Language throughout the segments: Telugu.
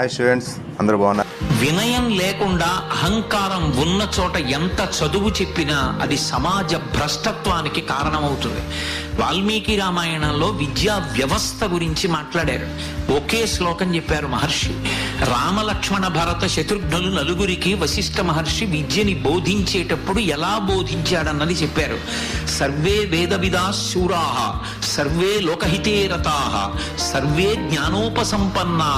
హాయ్ స్టూడెంట్స్ అందరూ బాగున్నారు. వినయం లేకుండా అహంకారం ఉన్న చోట ఎంత చదువు చెప్పినా అది సమాజ భ్రష్టత్వానికి కారణమవుతుంది. వాల్మీకి రామాయణంలో విద్యా వ్యవస్థ గురించి మాట్లాడారు. ఒకే శ్లోకం చెప్పారు మహర్షి. రామలక్ష్మణ భరత శత్రుఘ్నులు నలుగురికి వశిష్ఠ మహర్షి విద్యని బోధించేటప్పుడు ఎలా బోధించాడన్నది చెప్పారు. సర్వే వేద విదాశూరాహ సర్వే లోకహితేరతా సర్వే జ్ఞానోపసంపన్నా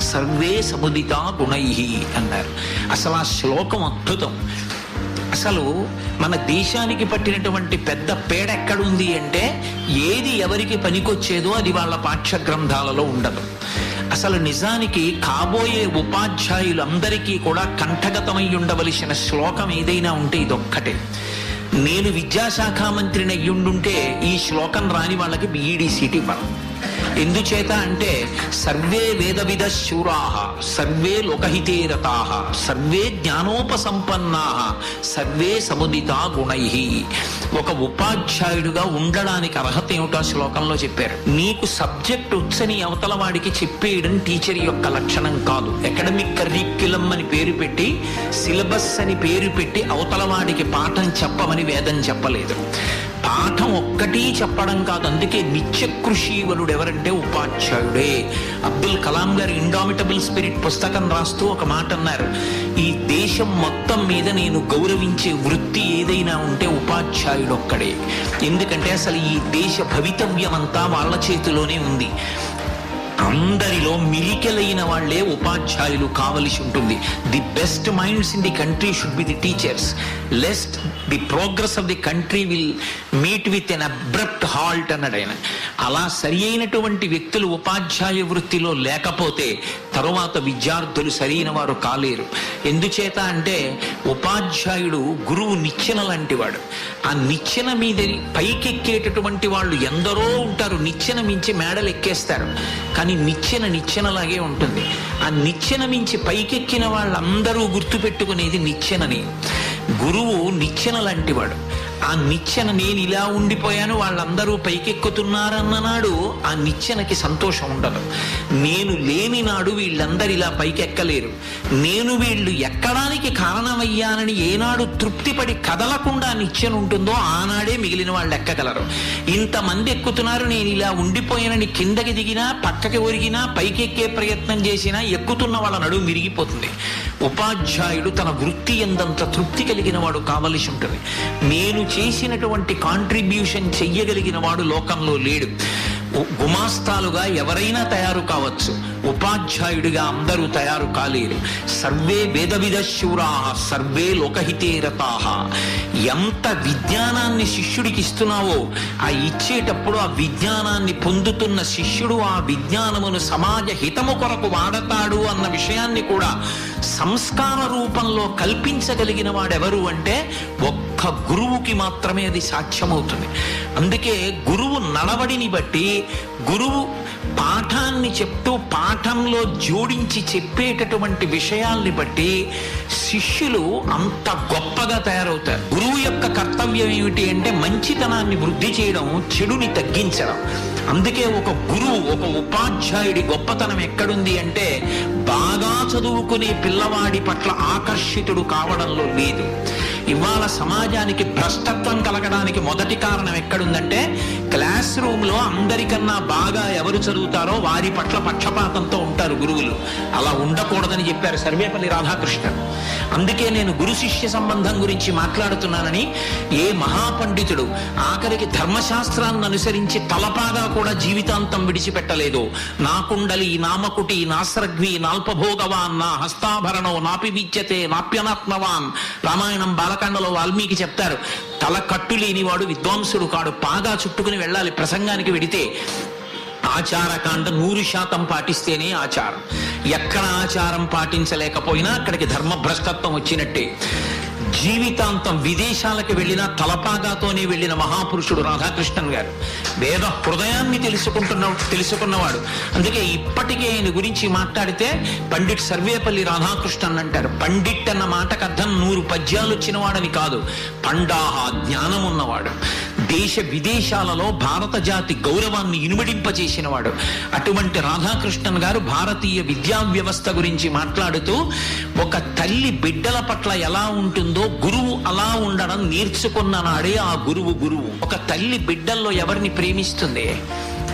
సర్వే సముదితా గుణై అన్నారు. అసలు ఆ శ్లోకం అద్భుతం. అసలు మన దేశానికి పట్టినటువంటి పెద్ద పేడ ఎక్కడుంది అంటే ఏది ఎవరికి పనికొచ్చేదో అది వాళ్ళ పాఠ్య గ్రంథాలలో ఉండదు. అసలు నిజానికి కాబోయే ఉపాధ్యాయులందరికీ కూడా కంఠగతమై ఉండవలసిన శ్లోకం ఏదైనా ఉంటే ఇదొక్కటే. నేను విద్యాశాఖ మంత్రిని అయ్యుండుంటే ఈ శ్లోకం రాని వాళ్ళకి బీఈడి సీట్ ఇవ్వను. ఎందుచేత అంటే సర్వే వేదవిద శూరాహ సర్వే లోకహితేరతా సర్వే జ్ఞానోపసంపన్నా సర్వే సముదితా గుణై. ఒక ఉపాధ్యాయుడిగా ఉండడానికి అర్హత ఏమిటో శ్లోకంలో చెప్పారు. నీకు సబ్జెక్ట్ వచ్చని అవతల వాడికి చెప్పేయడం టీచర్ యొక్క లక్షణం కాదు. అకాడమిక్ కరిక్యులం అని పేరు పెట్టి సిలబస్ అని పేరు పెట్టి అవతల వాడికి పాఠం చెప్పమని వేదం చెప్పలేదు. పాఠం ఒక్కటి చెప్పడం కాదు అందుకే నిత్య కృషివలుడు ఎవరంటే ఉపాధ్యాయుడే. అబ్దుల్ కలాం గారు ఇండామిటబుల్ స్పిరిట్ పుస్తకం రాస్తూ ఒక మాట అన్నారు ఈ దేశం మొత్తం మీద నేను గౌరవించే వృత్తి ఏదైనా ఉంటే ఉపాధ్యాయుడు ఒక్కడే ఎందుకంటే అసలు ఈ దేశ భవితవ్యం అంతా వాళ్ళ చేతిలోనే ఉంది. అందరిలో మిలికెలైన వాళ్ళే ఉపాధ్యాయులు కావలసి ఉంటుంది. The best minds in the country should be the teachers lest the progress of the country will meet with an abrupt halt అన్నాడు ఆయన. అలా సరి అయినటువంటి వ్యక్తులు ఉపాధ్యాయ వృత్తిలో లేకపోతే తరువాత విద్యార్థులు సరైన వారు కాలేరు. ఎందుచేత అంటే ఉపాధ్యాయుడు గురువు నిచ్చెన లాంటి వాడు. ఆ నిచ్చెన మీద పైకెక్కేటటువంటి వాళ్ళు ఎందరో ఉంటారు. నిచ్చెన మించి మేడలు ఎక్కేస్తారు కానీ నిచ్చెన నిచ్చెనలాగే ఉంటుంది. ఆ నిచ్చెన మించి పైకెక్కిన వాళ్ళందరూ గుర్తుపెట్టుకునేది నిచ్చెనని. గురువు నిచ్చెన లాంటివాడు ఆ నిచ్చెన నేను ఇలా ఉండిపోయాను వాళ్ళందరూ పైకెక్కుతున్నారన్న నాడు ఆ నిచ్చెనకి సంతోషం ఉండదు. నేను లేని నాడు వీళ్ళందరూ ఇలా పైకెక్కలేరు. నేను వీళ్ళు ఎక్కడానికి కారణమయ్యానని ఏనాడు తృప్తిపడి కదలకుండా నిచ్చెన ఉంటుందో ఆనాడే మిగిలిన వాళ్ళు ఎక్కగలరు. ఇంతమంది ఎక్కుతున్నారు నేను ఇలా ఉండిపోయానని కిందకి దిగినా పక్కకి ఒరిగినా పైకెక్కే ప్రయత్నం చేసినా ఎక్కుతున్న వాళ్ళ నడుము విరిగిపోతుంది. ఉపాధ్యాయుడు తన వృత్తి ఎందంత తృప్తి కలిగిన వాడు కావలసి ఉంటుంది. నేను చేసినటువంటి కాంట్రిబ్యూషన్ చెయ్యగలిగిన వాడు లోకంలో లేడు. గుమాస్తాలుగా ఎవరైనా తయారు కావచ్చు. ఉపాధ్యాయుడిగా అందరూ తయారు కాలేరు. సర్వే వేదవిద శూరా సర్వే లోకహితే రతా ఎంత విజ్ఞానాన్ని శిష్యుడికి ఇస్తున్నావో ఆ ఇచ్చేటప్పుడు ఆ విజ్ఞానాన్ని పొందుతున్న శిష్యుడు ఆ విజ్ఞానమును సమాజ హితము కొరకు వాడతాడు అన్న విషయాన్ని కూడా సంస్కార రూపంలో కల్పించగలిగిన వాడెవరు అంటే ఒక్క గురువుకి మాత్రమే అది సాధ్యమవుతుంది. అందుకే గురువు నడవడిని బట్టి గురువు పాఠాన్ని చెప్తూ పా పాఠంలో జోడించి చెప్పేటటువంటి విషయాల్ని బట్టి శిష్యులు అంత గొప్పగా తయారవుతారు. గురువు యొక్క కర్తవ్యం ఏమిటి అంటే మంచితనాన్ని వృద్ధి చేయడం చెడుని తగ్గించడం. అందుకే ఒక గురువు ఒక ఉపాధ్యాయుడి గొప్పతనం ఎక్కడుంది అంటే బాగా చదువుకునే పిల్లవాడి పట్ల ఆకర్షితుడు కావడంలో లేదు. ఇవాళ సమాజానికి భ్రష్టత్వం కలగడానికి మొదటి కారణం ఎక్కడుందంటే క్లాస్ రూమ్లో అందరికన్నా బాగా ఎవరు చదువుతారో వారి పట్ల పక్షపాతంతో ఉంటారు గురువులు. అలా ఉండకూడదని చెప్పారు సర్వేపల్లి రాధాకృష్ణ అందుకే నేను గురు శిష్య సంబంధం గురించి మాట్లాడుతున్నానని ఏ మహాపండితుడు ఆఖరికి ధర్మశాస్త్రాన్ని అనుసరించి తలపాగా కూడా జీవితాంతం విడిచిపెట్టలేదు. నా కుండలి నామకుటి నాస్రగ్వి నాల్పభోగవాన్ నా హస్తాభరణో నాపివిద్యతే నాప్యనాత్మవాన్. రామాయణం బాలకాండలో వాల్మీకి చెప్తారు తల కట్టు లేనివాడు విద్వాంసుడు కాడు పాగా చుట్టుకుని వెళ్ళాలి. ప్రసంగానికి వెడితే ఆచారకాండ నూరు శాతం పాటిస్తేనే ఆచారం. ఎక్కడ ఆచారం పాటించలేకపోయినా అక్కడికి ధర్మభ్రష్టత్వం వచ్చినట్టే. జీవితాంతం విదేశాలకు వెళ్ళిన తలపాగాతోనే వెళ్ళిన మహాపురుషుడు రాధాకృష్ణన్ గారు వేద హృదయాన్ని తెలుసుకుంటున్న తెలుసుకున్నవాడు. అందుకే ఇప్పటికే ఆయన గురించి మాట్లాడితే పండిట్ సర్వేపల్లి రాధాకృష్ణన్ అంటారు. పండిట్ అన్న మాటకు అర్థం నూరు పద్యాలు వచ్చినవాడని కాదు. పండాహ జ్ఞానం ఉన్నవాడు దేశ విదేశాలలో భారత జాతి గౌరవాన్ని ఇనుమడింపచేసినవాడు అటువంటి రాధాకృష్ణన్ గారు భారతీయ విద్యా వ్యవస్థ గురించి మాట్లాడుతూ ఒక తల్లి బిడ్డల పట్ల ఎలా ఉంటుందో గురువు అలా ఉండడం నేర్చుకున్న నాడే ఆ గురువు గురువు. ఒక తల్లి బిడ్డల్లో ఎవరిని ప్రేమిస్తుంది?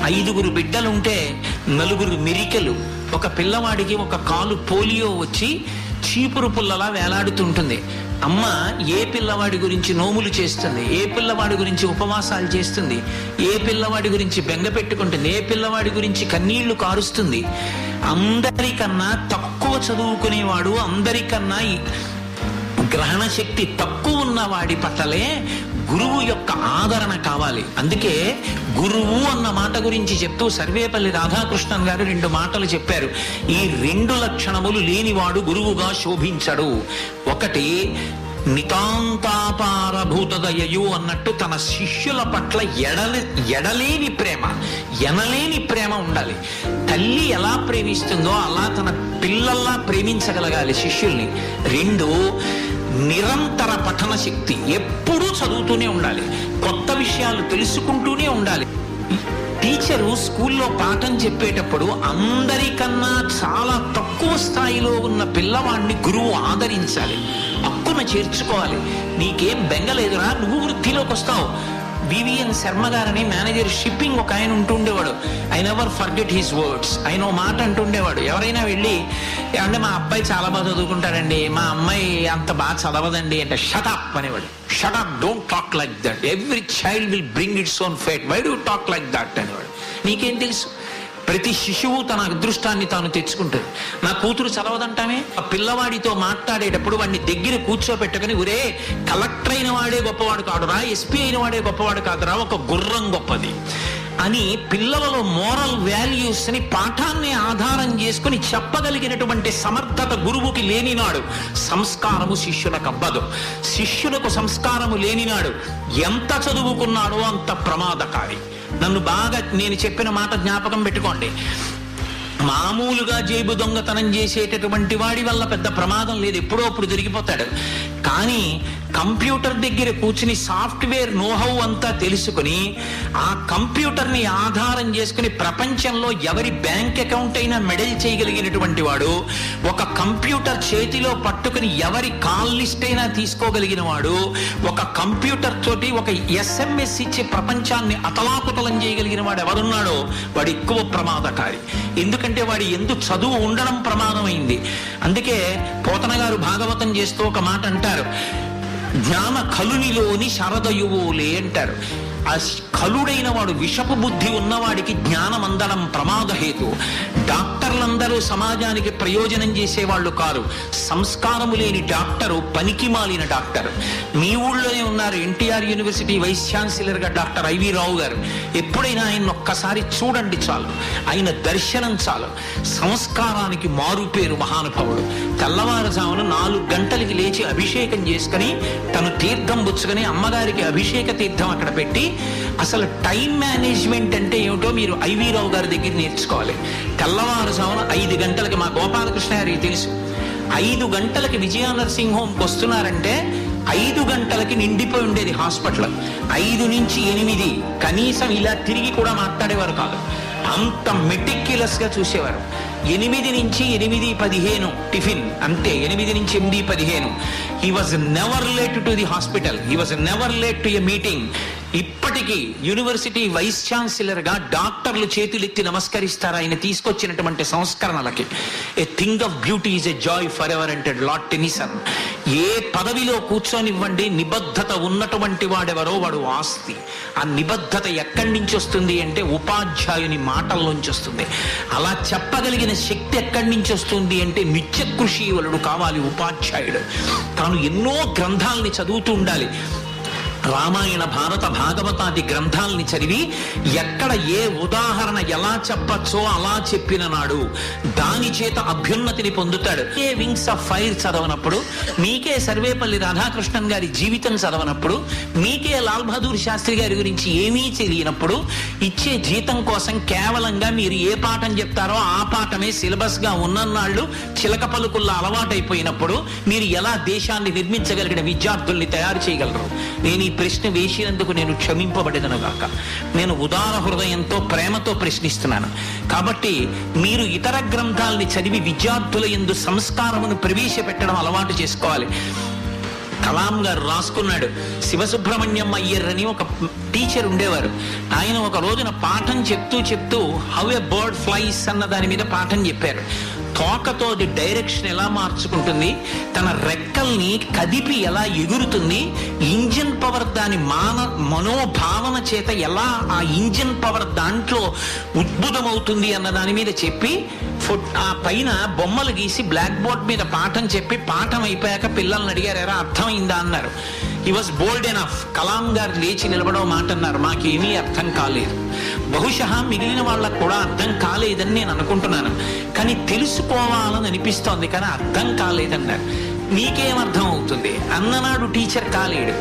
ఐదుగురు బిడ్డలుంటే నలుగురు మిరికలు. ఒక పిల్లవాడికి ఒక కాలు పోలియో వచ్చి చీపురు పుల్లలా వేలాడుతుంటుంది. అమ్మ ఏ పిల్లవాడి గురించి నోములు చేస్తుంది? ఏ పిల్లవాడి గురించి ఉపవాసాలు చేస్తుంది? ఏ పిల్లవాడి గురించి బెంగ పెట్టుకుంటుంది? ఏ పిల్లవాడి గురించి కన్నీళ్ళు కారుస్తుంది? అందరికన్నా తక్కువ చదువుకునేవాడు అందరికన్నా గ్రహణ శక్తి తక్కువ ఉన్న వాడి పట్లలే గురువు యొక్క ఆదరణ కావాలి. అందుకే గురువు అన్న మాట గురించి చెప్తూ సర్వేపల్లి రాధాకృష్ణన్ గారు రెండు మాటలు చెప్పారు. ఈ రెండు లక్షణములు లేనివాడు గురువుగా శోభించడు. ఒకటి నితాంతాపారభూతదయు అన్నట్టు తన శిష్యుల పట్ల ఎడలి ఎడలేని ప్రేమ ఎనలేని ప్రేమ ఉండాలి. తల్లి ఎలా ప్రేమిస్తుందో అలా తన పిల్లల్లా ప్రేమించగలగాలి శిష్యుల్ని. రెండు నిరంతర పఠన శక్తి ఎప్పుడూ చదువుతూనే ఉండాలి. కొత్త విషయాలు తెలుసుకుంటూనే ఉండాలి. టీచరు స్కూల్లో పాఠం చెప్పేటప్పుడు అందరికన్నా చాలా తక్కువ స్థాయిలో ఉన్న పిల్లవాడిని గురువు ఆదరించాలి. హక్కున చేర్చుకోవాలి. నీకేం బెంగలేదురా నువ్వు వృత్తిలోకి వస్తావు వివిఎన్ శర్మ గారని మేనేజర్ షిప్పింగ్ ఒక ఆయన ఉంటుండేవాడు. I never forget his words ఆయన ఓ మాట అంటుండేవాడు. ఎవరైనా వెళ్ళి అంటే మా అబ్బాయి చాలా బాగా చదువుకుంటాడండి. మా అమ్మాయి అంత బాగా చదవదండి అంటే షటప్ అనేవాడు. Shut up don't talk like that every child will bring its own fate why do talk like that అనేవాడు. నీకేం తెలుసు? ప్రతి శిశువు తన అదృష్టాన్ని తాను తెచ్చుకుంటుంది. నా కూతురు చదవదంటామే? ఆ పిల్లవాడితో మాట్లాడేటప్పుడు వాడిని దగ్గర కూర్చోబెట్టుకుని ఒరే కలెక్టర్ అయిన వాడే గొప్పవాడు కాదురా ఎస్పీ అయిన వాడే గొప్పవాడు కాదురా ఒక గుర్రం గొప్పది. అని పిల్లలలో మోరల్ వాల్యూస్ని పాఠాన్ని ఆధారం చేసుకుని చెప్పగలిగినటువంటి సమర్థత గురువుకి లేనినాడు సంస్కారము శిష్యులకు అబ్బదు శిష్యులకు సంస్కారము లేనినాడు ఎంత చదువుకున్నాడో అంత ప్రమాదకారి. నన్ను బాగా నేను చెప్పిన మాట జ్ఞాపకం పెట్టుకోండి. మామూలుగా జేబు దొంగతనం చేసేటటువంటి వాడి వల్ల పెద్ద ప్రమాదం లేదు. ఎప్పుడో అప్పుడు దొరికిపోతాడు కానీ కంప్యూటర్ దగ్గర కూర్చుని సాఫ్ట్వేర్ నోహౌ అంతా తెలుసుకుని ఆ కంప్యూటర్ని ఆధారం చేసుకుని ప్రపంచంలో ఎవరి బ్యాంక్ అకౌంట్ అయినా మెడల్ చేయగలిగినటువంటి వాడు ఒక కంప్యూటర్ చేతిలో పట్టుకుని ఎవరి కాల్ లిస్ట్ అయినా తీసుకోగలిగిన వాడు ఒక కంప్యూటర్ తోటి ఒక ఎస్ఎంఎస్ ఇచ్చి ప్రపంచాన్ని అతలాకుతలం చేయగలిగిన వాడు ఎవరున్నాడో వాడు ఎక్కువ ప్రమాదకారి. ఎందుకంటే వాడి ఎందు చదువు ఉండడం ప్రమాదమైంది. అందుకే పోతన గారు భాగవతం చేస్తూ ఒక మాట అంటారు. జ్ఞాన కలునిలోని శరదయువులే అంటారు. ఆ కలుడైన వాడు విషపు బుద్ధి ఉన్నవాడికి జ్ఞానం అందడం ప్రమాదహేతు డాక్టర్లందరూ సమాజానికి ప్రయోజనం చేసేవాళ్ళు కారు. సంస్కారము లేని డాక్టరు పనికి మాలిన డాక్టర్. మీ ఊళ్ళోనే ఉన్నారు NTR university vice ఛాన్సలర్గా doctor I V Rao garu. ఎప్పుడైనా ఆయన ఒక్కసారి చూడండి చాలు. ఆయన దర్శనం చాలు. సంస్కారానికి మారు పేరు మహానుభావుడు. తెల్లవారుజామున నాలుగు గంటలకి లేచి అభిషేకం చేసుకుని తను తీర్థం బుచ్చుకొని అమ్మగారికి అభిషేక తీర్థం అక్కడ పెట్టి అసలు టైం మేనేజ్మెంట్ అంటే ఏమిటో మీరు ఐవి రావు గారి దగ్గర నేర్చుకోవాలి. తెల్లవారుజామున ఐదు గంటలకి మా గోపాలకృష్ణ గారికి తెలుసు. ఐదు గంటలకి విజయ నర్సింగ్ వస్తున్నారంటే ఐదు గంటలకి నిండిపోయి ఉండేది హాస్పిటల్. ఐదు నుంచి ఎనిమిది కనీసం ఇలా తిరిగి కూడా మాట్లాడేవారు కాదు. అంత మెటిక్యులస్గా చూసేవారు. ఎనిమిది నుంచి ఎనిమిది పదిహేను టిఫిన్ అంతే. ఎనిమిది నుంచి ఎనిమిది పదిహేను. He was never late to the hospital he was never late to a meeting ఇప్పటికీ యూనివర్సిటీ వైస్ ఛాన్సలర్గా డాక్టర్లు చేతులెత్తి నమస్కరిస్తారు? ఆయన తీసుకొచ్చినటువంటి సంస్కరణలకి. A thing of beauty is a joy for ever అంటెడ్ Lord Tennyson ఏ పదవిలో కూర్చొనివ్వండి నిబద్ధత ఉన్నటువంటి వాడెవరో వాడు ఆస్తి. ఆ నిబద్ధత ఎక్కడి నుంచి వస్తుంది అంటే ఉపాధ్యాయుని మాటల్లోంచి వస్తుంది. అలా చెప్పగలిగిన శక్తి ఎక్కడి నుంచి వస్తుంది అంటే నిత్య కృషి వలుడు కావాలి ఉపాధ్యాయుడు. తాను ఎన్నో గ్రంథాలని చదువుతూ ఉండాలి. రామాయణ భారత భాగవతాది గ్రంథాలని చదివి ఎక్కడ ఏ ఉదాహరణ ఎలా చెప్పచ్చో అలా చెప్పిన నాడు దాని చేత అభ్యున్నతిని పొందుతాడు. ఏ వింగ్స్ ఆఫ్ ఫైర్ చదవనప్పుడు మీకే సర్వేపల్లి రాధాకృష్ణన్ గారి జీవితం చదవనప్పుడు మీకే లాల్ బహదూర్ శాస్త్రి గారి గురించి ఏమీ తెలియనప్పుడు ఇచ్చే జీతం కోసం కేవలంగా మీరు ఏ పాఠం చెప్తారో ఆ పాఠమే సిలబస్గా ఉన్నన్నాళ్ళు చిలక పలుకుల్లో అలవాటైపోయినప్పుడు మీరు ఎలా దేశాన్ని నిర్మించగలిగిన విద్యార్థుల్ని తయారు చేయగలరు? నేను ఈ ప్రశ్న వేసినందుకు నేను క్షమింపబడేదను గాక నేను ఉదార హృదయంతో ప్రేమతో ప్రశ్నిస్తున్నాను. కాబట్టి మీరు ఇతర గ్రంథాలని చదివి విద్యార్థుల ఎందు సంస్కారమును ప్రవేశపెట్టడం అలవాటు చేసుకోవాలి. కలాం గారు రాసుకున్నాడు. శివసుబ్రహ్మణ్యం అయ్యర్ అని ఒక టీచర్ ఉండేవారు. ఆయన ఒక రోజున పాఠం చెప్తూ చెప్తూ హౌ ఎ బర్డ్ ఫ్లైస్ అన్న దాని మీద పాఠం చెప్పారు. తోకతో అది డైరెక్షన్ ఎలా మార్చుకుంటుంది? తన రెక్కల్ని కదిపి ఎలా ఎగురుతుంది? ఇంజిన్ పవర్ దాని మాన మనోభావన చేత ఎలా ఆ ఇంజిన్ పవర్ దాంట్లో ఉద్భుతమవుతుంది అన్న దాని మీద చెప్పి ఫుట్ ఆ పైన బొమ్మలు గీసి బ్లాక్ బోర్డ్ మీద పాఠం చెప్పి పాఠం అయిపోయాక పిల్లల్ని అడిగారు ఎరా అర్థమైందా? అన్నారు. ఈ వాజ్ బోల్డ్ ఎనఫ్ కలాం గారు లేచి నిలబడో మాట అన్నారు. మాకేమీ అర్థం కాలేదు. బహుశా మిగిలిన వాళ్ళకు కూడా అర్థం కాలేదని నేను అనుకుంటున్నాను. కానీ తెలుసుకోవాలని అనిపిస్తోంది కానీ అర్థం కాలేదన్నారు. నీకేం అర్థం అవుతుంది? అన్ననాడు టీచర్ కాలేడు.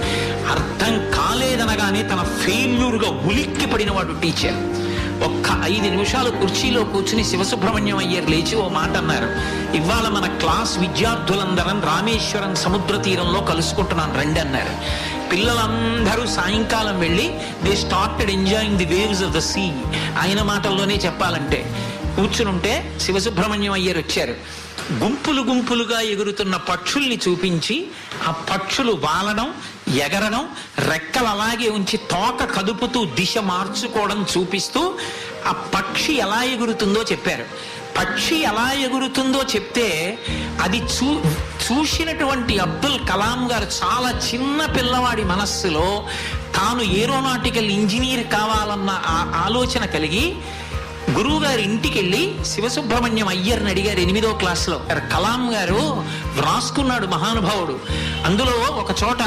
అర్థం కాలేదనగానే తన ఫెయిల్యూర్గా ఉలిక్కి పడినవాడు టీచర్ ఒక్క ఐదు నిమిషాలు కుర్చీలో కూర్చుని శివసుబ్రహ్మణ్యం అయ్యారు లేచి ఓ మాట అన్నారు. ఇవాళ మన క్లాస్ విద్యార్థులందరం రామేశ్వరం సముద్ర తీరంలో కలుసుకుంటున్నాను రండి అన్నారు. పిల్లలందరూ సాయంకాలం వెళ్ళి they started enjoying the waves of the sea ఆయన మాటల్లోనే చెప్పాలంటే కూర్చునుంటే శివసుబ్రహ్మణ్యం అయ్యారు వచ్చారు. గుంపులు గుంపులుగా ఎగురుతున్న పక్షుల్ని చూపించి ఆ పక్షులు వాలడం ఎగరడం రెక్కలు అలాగే ఉంచి తోక కదుపుతూ దిశ మార్చుకోవడం చూపిస్తూ ఆ పక్షి ఎలా ఎగురుతుందో చెప్పారు. పక్షి ఎలా ఎగురుతుందో చెప్తే అది చూ చూసినటువంటి అబ్దుల్ కలాం గారు చాలా చిన్న పిల్లవాడి మనస్సులో తాను ఏరోనాటికల్ ఇంజనీర్ కావాలన్న ఆ ఆలోచన కలిగి గురువు గారి ఇంటికి వెళ్ళి శివసుబ్రహ్మణ్యం అయ్యర్ని అడిగారు ఎనిమిదో క్లాస్లో. కలాం గారు వ్రాసుకున్నాడు మహానుభావుడు. అందులో ఒక చోట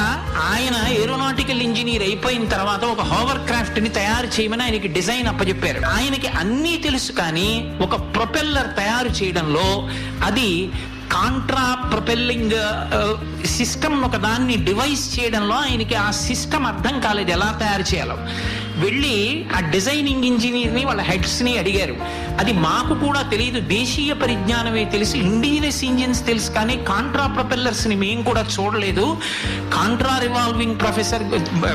ఆయన ఏరోనాటికల్ ఇంజనీర్ అయిపోయిన తర్వాత ఒక హోవర్ క్రాఫ్ట్ని తయారు చేయమని ఆయనకి డిజైన్ అప్పచెప్పారు ఆయనకి అన్నీ తెలుసు కానీ ఒక ప్రొపెల్లర్ తయారు చేయడంలో అది కాంట్రా ప్రొపెల్లింగ్ సిస్టమ్ ఒక దాన్ని డివైస్ చేయడంలో ఆయనకి ఆ సిస్టమ్ అర్థం కాలేదు. ఎలా తయారు చేయాలో. వెళ్ళి ఆ డిజైనింగ్ ఇంజనీర్ని వాళ్ళ హెడ్స్ని అడిగారు. అది మాకు కూడా తెలియదు దేశీయ పరిజ్ఞానమే తెలిసి ఇండిజినస్ ఇంజిన్స్ తెలుసు కానీ కాంట్రా ప్రొపెల్లర్స్ని మేము కూడా చూడలేదు. కాంట్రా రివాల్వింగ్ ప్రొఫెసర్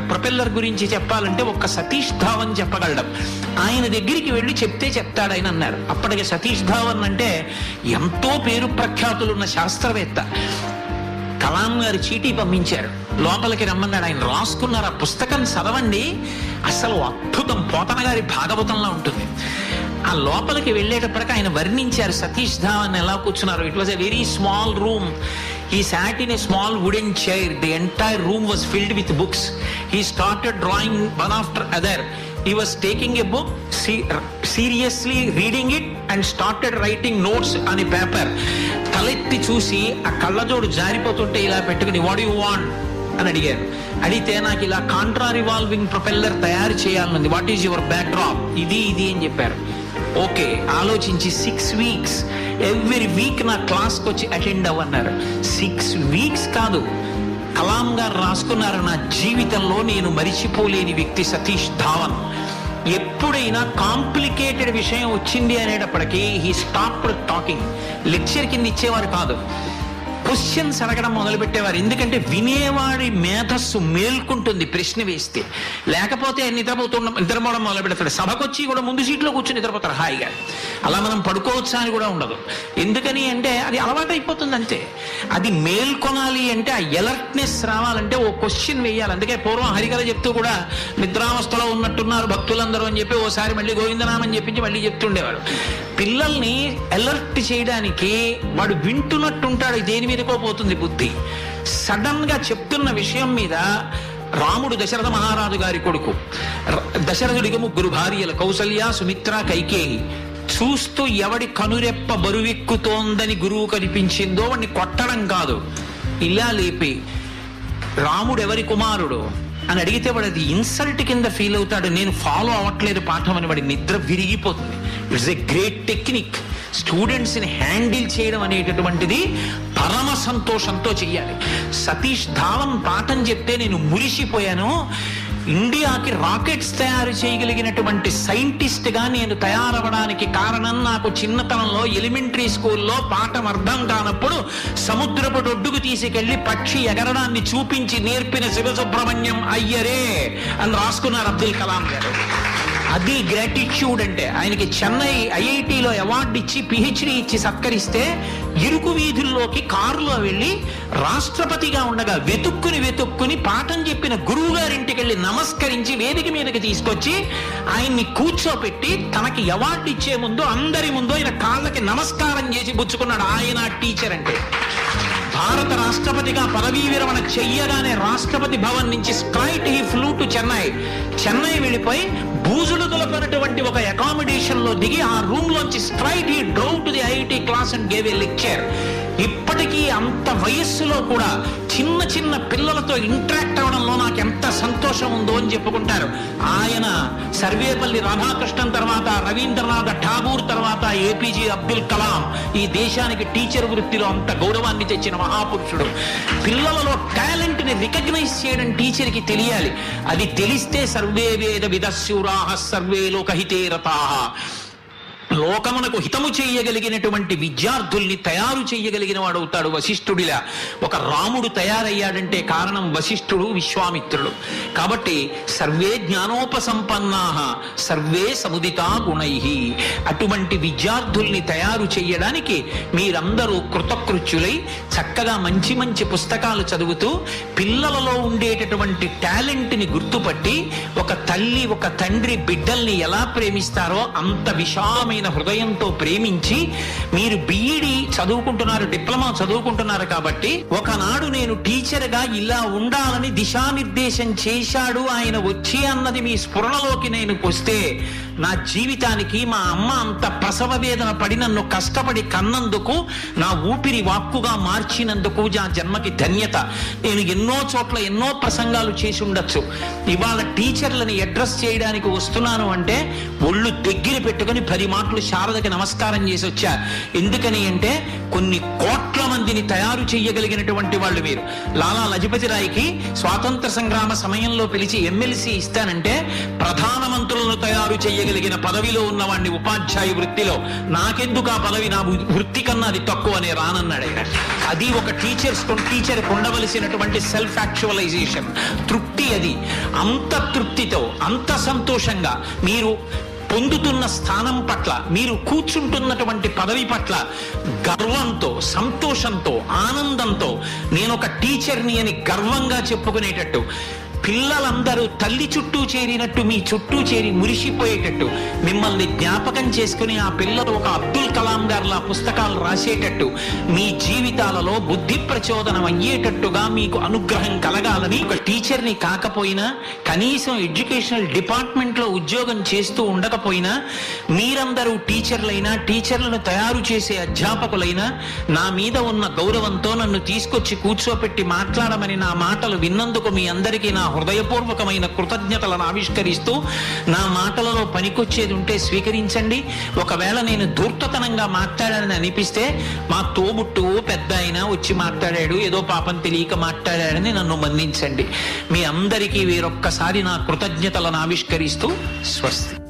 ప్రొపెల్లర్ గురించి చెప్పాలంటే ఒక్క సతీష్ ధావన్ చెప్పగలడం ఆయన దగ్గరికి వెళ్ళి చెప్తే చెప్తాడు ఆయన అన్నారు. అప్పటికి సతీష్ ధావన్ అంటే ఎంతో పేరు ప్రఖ్యాతులున్న శాస్త్రవేత్త. కలాం గారు చీటీ పంపించారు. లోపలికి రమ్మన్నాడు ఆయన. రాసుకున్నారు ఆ పుస్తకం చదవండి. అసలు అద్భుతం పోతన గారి భాగవతంలో ఉంటుంది. ఆ లోపలికి వెళ్ళేటప్పటికి ఆయన వర్ణించారు సతీష్ ధావన్ ఎలా కూర్చున్నారు. It was a very small room he sat in a small wooden chair the entire room was filled with books he started drawing one after other he was taking a book seriously reading it and started writing notes అనే పేపర్ తలెత్తి చూసి ఆ కళ్ళజోడు జారిపోతుంటే ఇలా పెట్టుకుని వాట్ యు వాంట్ అని అడిగారు. అడిగితే నాకు ఇలా కాంట్రా రివాల్వింగ్ ప్రొపెల్లర్ తయారు చేయాలనుంది. What is your backdrop ఇది ఇది అని చెప్పారు. ఓకే ఆలోచించి సిక్స్ వీక్స్ ఎవ్రీ వీక్ నా క్లాస్కి వచ్చి అటెండ్ అవ్వన్నారు. సిక్స్ వీక్స్ కాదు. కలాం గారు రాసుకున్నారు నా జీవితంలో నేను మరిచిపోలేని వ్యక్తి సతీష్ ధావన్. ఎప్పుడైనా కాంప్లికేటెడ్ విషయం వచ్చింది అనేటప్పటికీ హీ స్టాప్ టాకింగ్ లెక్చర్ కింద ఇచ్చేవారు కాదు. క్వశ్చన్స్ అడగడం మొదలుపెట్టేవారు. ఎందుకంటే వినేవాడి మేధస్సు మేల్కుంటుంది ప్రశ్న వేస్తే. లేకపోతే నిద్రపోతున్న నిద్రపోవడం మొదలు పెడతాడు సభకొచ్చి కూడా ముందు సీట్లో కూర్చొని నిద్రపోతారు. హాయిగా. అలా మనం పడుకోవచ్చా అని కూడా ఉండదు. ఎందుకని అంటే అది అలవాటు అయిపోతుంది అంతే. అది మేల్కొనాలి అంటే ఆ ఎలర్ట్నెస్ రావాలంటే ఓ క్వశ్చన్ వేయాలి. అందుకే పూర్వం హరికథ చెప్తూ కూడా నిద్రావస్థలో ఉన్నట్టున్నారు భక్తులందరూ అని చెప్పి ఓసారి మళ్ళీ గోవిందనామని చెప్పించి మళ్ళీ చెప్తుండేవాడు పిల్లల్ని అలర్ట్ చేయడానికి వాడు వింటున్నట్టుంటాడు. దేని మీద వెళ్ళిపోబోతుంది బుద్ధి. సడన్గా చెప్తున్న విషయం మీద రాముడు దశరథ మహారాజు గారి కొడుకు. దశరథుడికి ముగ్గురు భార్యలు కౌసల్య సుమిత్ర కైకేయి. చూస్తూ ఎవడి కనురెప్ప బరువెక్కుతోందని గురువు కనిపించిందో వాడిని కొట్టడం కాదు. ఇలా లేపి రాముడు ఎవరి కుమారుడు? అని అడిగితే వాడు అది ఇన్సల్ట్ కింద ఫీల్ అవుతాడు. నేను ఫాలో అవ్వట్లేదు పాఠం అని వాడి నిద్ర విరిగిపోతుంది. It's a great technique. స్టూడెంట్స్ని హ్యాండిల్ చేయడం అనేటటువంటిది పరమ సంతోషంతో చెయ్యాలి. సతీష్ ధావన్ పాఠం చెప్తే నేను మురిసిపోయాను. ఇండియాకి రాకెట్స్ తయారు చేయగలిగినటువంటి సైంటిస్ట్గా నేను తయారవడానికి కారణం నాకు చిన్నతనంలో ఎలిమెంటరీ స్కూల్లో పాఠం అర్థం కానప్పుడు సముద్రపు ఒడ్డుకు తీసుకెళ్ళి పక్షి ఎగరడాన్ని చూపించి నేర్పిన శివసుబ్రహ్మణ్యం అయ్యరే అని రాసుకున్నారు అబ్దుల్ కలాం గారు. అది గ్రాటిట్యూడ్ అంటే. ఆయనకి చెన్నై ఐఐటిలో అవార్డు ఇచ్చి పిహెచ్డి ఇచ్చి సత్కరిస్తే ఇరుకు వీధుల్లోకి కారులో వెళ్ళి రాష్ట్రపతిగా ఉండగా వెతుక్కుని వెతుక్కుని పాఠం చెప్పిన గురువు గారింటికి వెళ్ళి నమస్కరించి వేదిక మీదకి తీసుకొచ్చి ఆయన్ని కూర్చోపెట్టి తనకి అవార్డు ఇచ్చే ముందు అందరి ముందు ఆయన కాళ్ళకి నమస్కారం చేసి పుచ్చుకున్నాడు. ఆయన టీచర్ అంటే. భారత రాష్ట్రపతిగా పదవీ విరమణ చెయ్యగానే రాష్ట్రపతి భవన్ నుంచి straight he flew to Chennai. Chennai వెళ్ళిపోయి బూజులు దులపనటువంటి ఒక అకామిడేషన్లో దిగి ఆ రూమ్ లోంచి straight he drove to the IIT class and gave a lecture ఇప్పటికీ అంత వయస్సులో కూడా చిన్న చిన్న పిల్లలతో ఇంటరాక్ట్ అవడంలో నాకు ఎంత సంతోషం ఉందో అని చెప్పుకుంటారు. ఆయన సర్వేపల్లి రాధాకృష్ణన్ తర్వాత రవీంద్రనాథ్ ఠాగూర్ తర్వాత ఏపీజే అబ్దుల్ కలాం ఈ దేశానికి టీచర్ వృత్తిలో అంత గౌరవాన్ని తెచ్చిన మహాపురుషుడు. పిల్లలలో టాలెంట్ని రికగ్నైజ్ చేయడం టీచర్కి తెలియాలి. అది తెలిస్తే సర్వే వేద విదశూరాహ సర్వే లోకహితే లోకమునకు హితము చేయగలిగినటువంటి విద్యార్థుల్ని తయారు చేయగలిగిన వాడు అవుతాడు వశిష్ఠుడిలా. ఒక రాముడు తయారయ్యాడంటే కారణం వశిష్ఠుడు విశ్వామిత్రుడు. కాబట్టి సర్వే జ్ఞానోపసంపన్నా సర్వే సముదితా గుణై. అటువంటి విద్యార్థుల్ని తయారు చేయడానికి మీరందరూ కృతకృత్యులై చక్కగా మంచి మంచి పుస్తకాలు చదువుతూ పిల్లలలో ఉండేటటువంటి టాలెంట్ని గుర్తుపట్టి ఒక తల్లి ఒక తండ్రి బిడ్డల్ని ఎలా ప్రేమిస్తారో అంత విశాలమైన హృదయంతో ప్రేమించి మీరు బిఈడి చదువుకుంటున్నారు డిప్లొమా చదువుకుంటున్నారు కాబట్టి ఒకనాడు నేను టీచర్గా ఇలా ఉండాలని దిశానిర్దేశం చేశాడు ఆయన వచ్చి అన్నది మీ స్ఫురణలోకి నేను వస్తే నా జీవితానికి మా అమ్మ అంత ప్రసవ వేదన పడి నన్ను కష్టపడి కన్నందుకు నా ఊపిరి వాక్కుగా మార్చినందుకు నా జన్మకి ధన్యత. నేను ఎన్నో చోట్ల ఎన్నో ప్రసంగాలు చేసి ఉండొచ్చు. ఇవాళ టీచర్లని అడ్రస్ చేయడానికి వస్తున్నాను అంటే ఒళ్ళు దగ్గర పెట్టుకొని పది మాటలు శారదకి నమస్కారం చేసి వచ్చా. ఎందుకని అంటే కొన్ని కోట్ల మందిని తయారు చేయగలిగినటువంటి వాళ్ళు మీరు. లాలా లజపతి రాయ్కి స్వాతంత్ర సంగ్రామ సమయంలో పిలిచి ఎమ్మెల్సీ ఇస్తానంటే ప్రధానమంత్రులను తయారు చేయగలిగిన పదవిలో ఉన్నవాడిని ఉపాధ్యాయ వృత్తిలో. నాకెందుకు ఆ పదవి? నా వృత్తి కన్నా అది తక్కువ అని రానన్నాడు. ఆయన అది ఒక టీచర్స్ టీచర్ ఉండవలసినటువంటి సెల్ఫ్ యాక్చువలైజేషన్ తృప్తి అది. అంత తృప్తితో అంత సంతోషంగా మీరు పొందుతున్న స్థానం పట్ల మీరు కూర్చుంటున్నటువంటి పదవి పట్ల గర్వంతో సంతోషంతో ఆనందంతో నేను ఒక టీచర్ని అని గర్వంగా చెప్పుకునేటట్టు పిల్లలందరూ తల్లి చుట్టూ చేరినట్టు మీ చుట్టూ చేరి మురిసిపోయేటట్టు మిమ్మల్ని జ్ఞాపకం చేసుకుని ఆ పిల్లలు ఒక అబ్దుల్ కలాం గారిలా పుస్తకాలు రాసేటట్టు మీ జీవితాలలో బుద్ధి ప్రచోదనం అయ్యేటట్టుగా మీకు అనుగ్రహం కలగాలని ఒక టీచర్ని కాకపోయినా కనీసం ఎడ్యుకేషనల్ డిపార్ట్మెంట్లో ఉద్యోగం చేస్తూ ఉండకపోయినా మీరందరూ టీచర్లైనా టీచర్లను తయారు చేసే అధ్యాపకులైనా నా మీద ఉన్న గౌరవంతో నన్ను తీసుకొచ్చి కూర్చోపెట్టి మాట్లాడమని నా మాటలు విన్నందుకు మీ అందరికీ నా హృదయపూర్వకమైన కృతజ్ఞతలను ఆవిష్కరిస్తూ నా మాటలలో పనికొచ్చేది ఉంటే స్వీకరించండి. ఒకవేళ నేను ధూర్తతనంగా మాట్లాడానని అనిపిస్తే మా తోబుట్టు పెద్ద ఆయన వచ్చి మాట్లాడాడు ఏదో పాపం తెలియక మాట్లాడాడని నన్ను మన్నించండి. మీ అందరికీ వీరొక్కసారి నా కృతజ్ఞతలను ఆవిష్కరిస్తూ స్వస్తి.